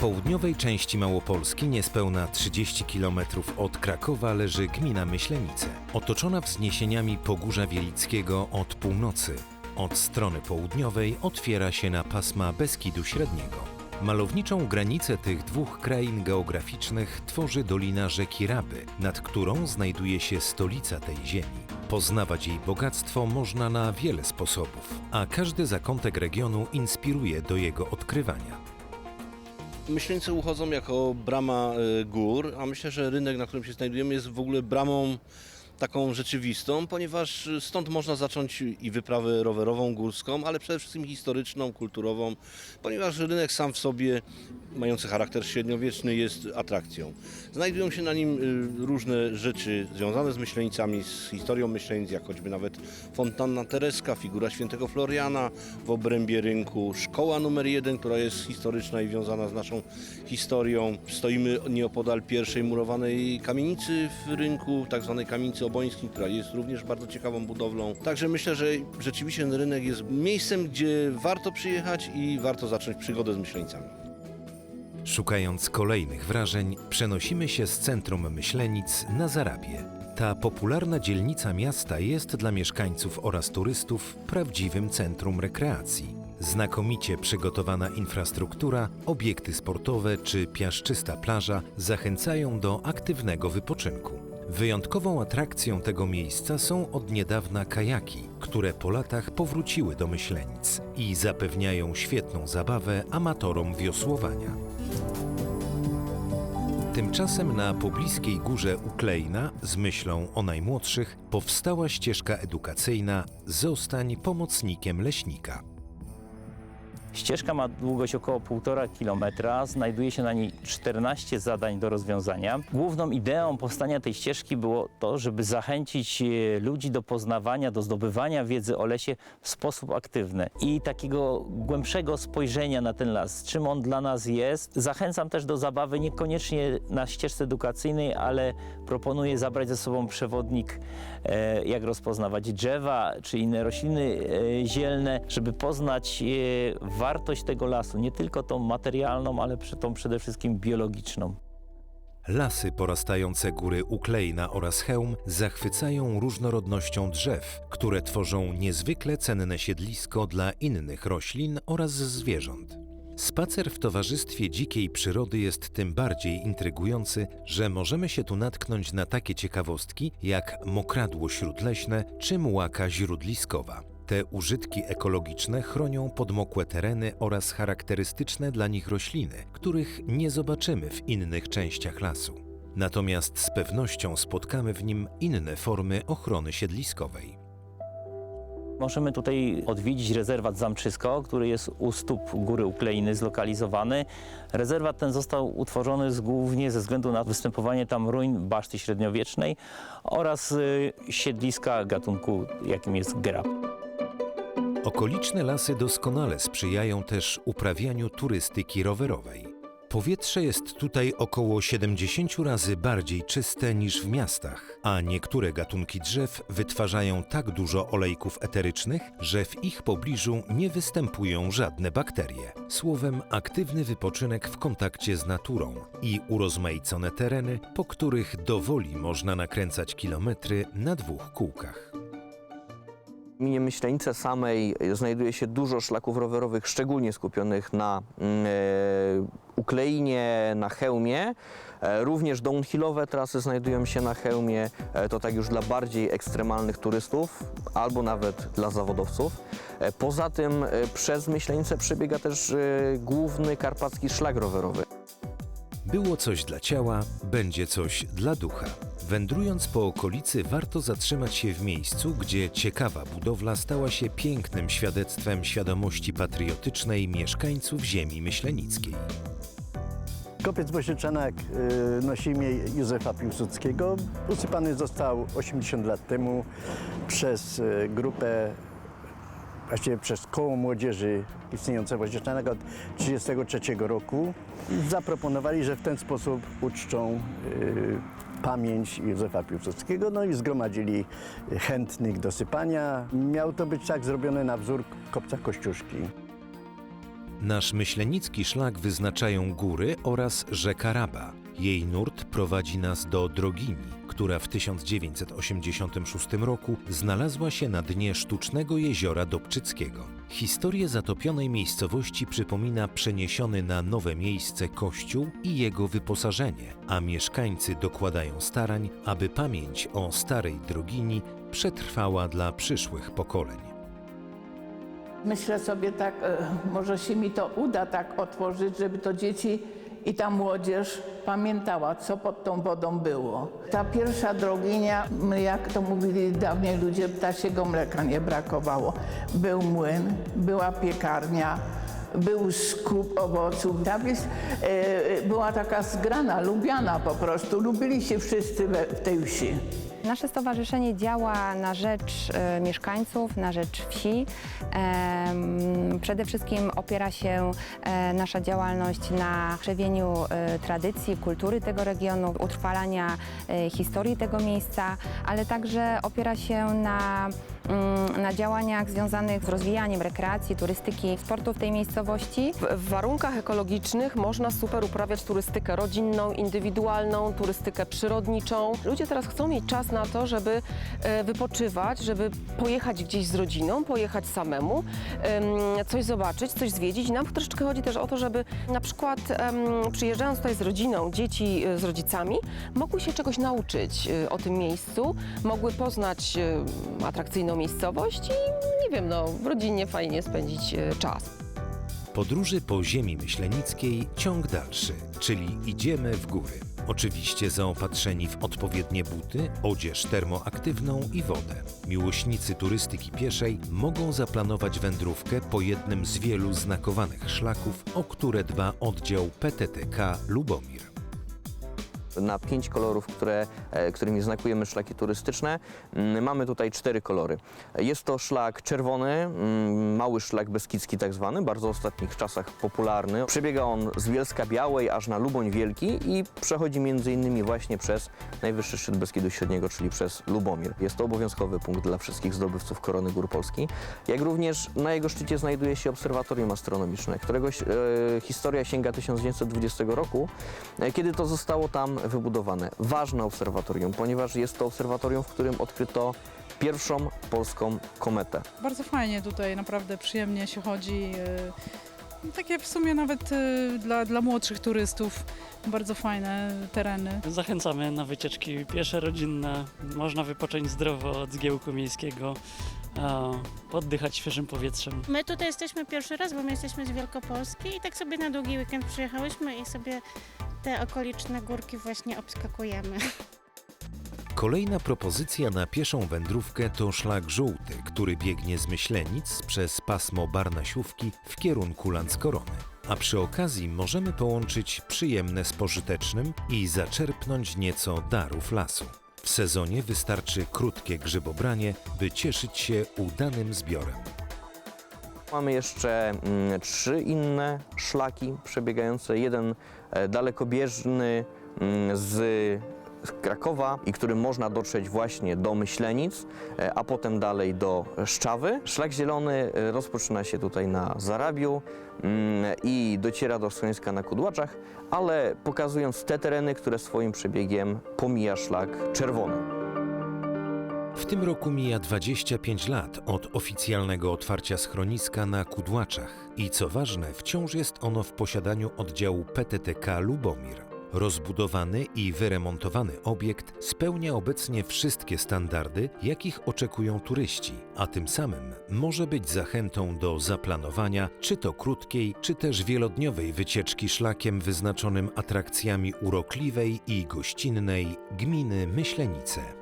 południowej części Małopolski, niespełna 30 km od Krakowa, leży gmina Myślenice, otoczona wzniesieniami Pogórza Wielickiego od północy. Od strony południowej otwiera się na pasma Beskidu Średniego. Malowniczą granicę tych dwóch krain geograficznych tworzy dolina rzeki Raby, nad którą znajduje się stolica tej ziemi. Poznawać jej bogactwo można na wiele sposobów, a każdy zakątek regionu inspiruje do jego odkrywania. Myśleńcy uchodzą jako brama e, gór, a myślę, że rynek, na którym się znajdujemy, jest w ogóle bramą taką rzeczywistą, ponieważ stąd można zacząć i wyprawę rowerową, górską, ale przede wszystkim historyczną, kulturową, ponieważ rynek sam w sobie, mający charakter średniowieczny, jest atrakcją. Znajdują się na nim y, różne rzeczy związane z myślenicami, z historią myślenic, jak choćby nawet fontanna tereska, figura świętego Floriana w obrębie rynku, szkoła numer jeden, która jest historyczna i wiązana z naszą historią. Stoimy nieopodal pierwszej murowanej kamienicy w rynku, tak zwanej kamienicy obońskiej, która jest również bardzo ciekawą budowlą. Także myślę, że rzeczywiście ten rynek jest miejscem, gdzie warto przyjechać i warto zacząć przygodę z myślenicami. Szukając kolejnych wrażeń, przenosimy się z centrum Myślenic na Zarabię. Ta popularna dzielnica miasta jest dla mieszkańców oraz turystów prawdziwym centrum rekreacji. Znakomicie przygotowana infrastruktura, obiekty sportowe czy piaszczysta plaża zachęcają do aktywnego wypoczynku. Wyjątkową atrakcją tego miejsca są od niedawna kajaki, które po latach powróciły do Myślenic i zapewniają świetną zabawę amatorom wiosłowania. Tymczasem na pobliskiej górze Uklejna z myślą o najmłodszych powstała ścieżka edukacyjna Zostań pomocnikiem leśnika. Ścieżka ma długość około 1,5 kilometra, znajduje się na niej 14 zadań do rozwiązania. Główną ideą powstania tej ścieżki było to, żeby zachęcić e, ludzi do poznawania, do zdobywania wiedzy o lesie w sposób aktywny i takiego głębszego spojrzenia na ten las, czym on dla nas jest. Zachęcam też do zabawy niekoniecznie na ścieżce edukacyjnej, ale proponuję zabrać ze sobą przewodnik, e, jak rozpoznawać drzewa czy inne rośliny e, zielne, żeby poznać e, wartość tego lasu, nie tylko tą materialną, ale tą przede wszystkim biologiczną. Lasy porastające góry Uklejna oraz Chełm zachwycają różnorodnością drzew, które tworzą niezwykle cenne siedlisko dla innych roślin oraz zwierząt. Spacer w towarzystwie dzikiej przyrody jest tym bardziej intrygujący, że możemy się tu natknąć na takie ciekawostki jak mokradło śródleśne czy mułaka źródliskowa. Te użytki ekologiczne chronią podmokłe tereny oraz charakterystyczne dla nich rośliny, których nie zobaczymy w innych częściach lasu. Natomiast z pewnością spotkamy w nim inne formy ochrony siedliskowej. Możemy tutaj odwiedzić rezerwat Zamczysko, który jest u stóp Góry Ukleiny zlokalizowany. Rezerwat ten został utworzony z, głównie ze względu na występowanie tam ruin baszty średniowiecznej oraz y, siedliska gatunku, jakim jest grab. Okoliczne lasy doskonale sprzyjają też uprawianiu turystyki rowerowej. Powietrze jest tutaj około 70 razy bardziej czyste niż w miastach, a niektóre gatunki drzew wytwarzają tak dużo olejków eterycznych, że w ich pobliżu nie występują żadne bakterie. Słowem, aktywny wypoczynek w kontakcie z naturą i urozmaicone tereny, po których dowoli można nakręcać kilometry na dwóch kółkach. W gminie Myślenice samej znajduje się dużo szlaków rowerowych, szczególnie skupionych na mm, e, Ukleinie, na Chełmie. E, również downhillowe trasy znajdują się na Chełmie, e, to tak już dla bardziej ekstremalnych turystów albo nawet dla zawodowców. E, poza tym e, przez Myślenice przebiega też e, główny karpacki szlak rowerowy. Było coś dla ciała, będzie coś dla ducha. Wędrując po okolicy, warto zatrzymać się w miejscu, gdzie ciekawa budowla stała się pięknym świadectwem świadomości patriotycznej mieszkańców ziemi myślenickiej. Kopiec Bośniaczanak y, nosi imię Józefa Piłsudskiego. Usypany został 80 lat temu przez y, grupę, właściwie przez koło młodzieży istniejące w Bośniaczanak od 1933 roku. Zaproponowali, że w ten sposób uczczą y, pamięć Józefa Piłsudskiego, no i zgromadzili chętnych do sypania. Miało to być tak zrobione na wzór kopca Kościuszki. Nasz myślenicki szlak wyznaczają góry oraz rzeka Raba. Jej nurt prowadzi nas do Drogini, która w 1986 roku znalazła się na dnie sztucznego jeziora Dobczyckiego. Historię zatopionej miejscowości przypomina przeniesiony na nowe miejsce kościół i jego wyposażenie, a mieszkańcy dokładają starań, aby pamięć o starej Drogini przetrwała dla przyszłych pokoleń. Myślę sobie tak, e, może się mi to uda tak otworzyć, żeby to dzieci i ta młodzież pamiętała, co pod tą wodą było. Ta pierwsza droginia, jak to mówili dawniej ludzie, ptasiego mleka nie brakowało. Był młyn, była piekarnia, był skup owoców. Ta wieś e, była taka zgrana, lubiana po prostu. Lubili się wszyscy we, w tej wsi. Nasze stowarzyszenie działa na rzecz e, mieszkańców, na rzecz wsi. Przede wszystkim opiera się e, nasza działalność na krzewieniu e, tradycji, kultury tego regionu, utrwalania historii tego miejsca, ale także opiera się na, na działaniach związanych z rozwijaniem rekreacji, turystyki, sportu w tej miejscowości. W, warunkach ekologicznych można super uprawiać turystykę rodzinną, indywidualną, turystykę przyrodniczą. Ludzie teraz chcą mieć czas na to, żeby e, wypoczywać, żeby pojechać gdzieś z rodziną, pojechać samemu, em, coś zobaczyć, coś zwiedzić. Nam troszeczkę chodzi też o to, żeby na przykład przyjeżdżając tutaj z rodziną, dzieci e, z rodzicami, mogły się czegoś nauczyć e, o tym miejscu, mogły poznać atrakcyjną miejscowość i nie wiem, no, rodzinnie fajnie spędzić e, czas. Podróży po ziemi myślenickiej ciąg dalszy, czyli idziemy w góry. Oczywiście zaopatrzeni w odpowiednie buty, odzież termoaktywną i wodę. Miłośnicy turystyki pieszej mogą zaplanować wędrówkę po jednym z wielu znakowanych szlaków, o które dba oddział PTTK Lubomir. Na pięć kolorów, które, e, którymi znakujemy szlaki turystyczne, mm, mamy tutaj cztery kolory. Jest to szlak czerwony, mm, mały szlak beskidzki tak zwany, bardzo w ostatnich czasach popularny. Przebiega on z Bielska Białej aż na Luboń Wielki i przechodzi między innymi właśnie przez najwyższy szczyt Beskidu Średniego, czyli przez Lubomir. Jest to obowiązkowy punkt dla wszystkich zdobywców Korony Gór Polski. Jak również na jego szczycie znajduje się obserwatorium astronomiczne, którego e, historia sięga 1920 roku, e, kiedy to zostało tam wybudowane. Ważne obserwatorium, ponieważ jest to obserwatorium, w którym odkryto pierwszą polską kometę. Bardzo fajnie tutaj, naprawdę przyjemnie się chodzi. e, Takie w sumie nawet e, dla, dla młodszych turystów bardzo fajne tereny. Zachęcamy na wycieczki piesze, rodzinne. Można wypocząć zdrowo od zgiełku miejskiego, a, oddychać świeżym powietrzem. My tutaj jesteśmy pierwszy raz, bo my jesteśmy z Wielkopolski i tak sobie na długi weekend przyjechałyśmy i sobie te okoliczne górki właśnie obskakujemy. Kolejna propozycja na pieszą wędrówkę to szlak żółty, który biegnie z Myślenic przez pasmo Barnasiówki w kierunku Landskorony. A przy okazji możemy połączyć przyjemne z pożytecznym i zaczerpnąć nieco darów lasu. W sezonie wystarczy krótkie grzybobranie, by cieszyć się udanym zbiorem. Mamy jeszcze mm, trzy inne szlaki przebiegające. Jeden e, dalekobieżny mm, z Krakowa i którym można dotrzeć właśnie do Myślenic, e, a potem dalej do Szczawy. Szlak zielony e, rozpoczyna się tutaj na Zarabiu mm, i dociera do schroniska na Kudłaczach, ale pokazując te tereny, które swoim przebiegiem pomija szlak czerwony. W tym roku mija 25 lat od oficjalnego otwarcia schroniska na Kudłaczach i co ważne, wciąż jest ono w posiadaniu oddziału PTTK Lubomir. Rozbudowany i wyremontowany obiekt spełnia obecnie wszystkie standardy, jakich oczekują turyści, a tym samym może być zachętą do zaplanowania czy to krótkiej, czy też wielodniowej wycieczki szlakiem wyznaczonym atrakcjami urokliwej i gościnnej gminy Myślenice.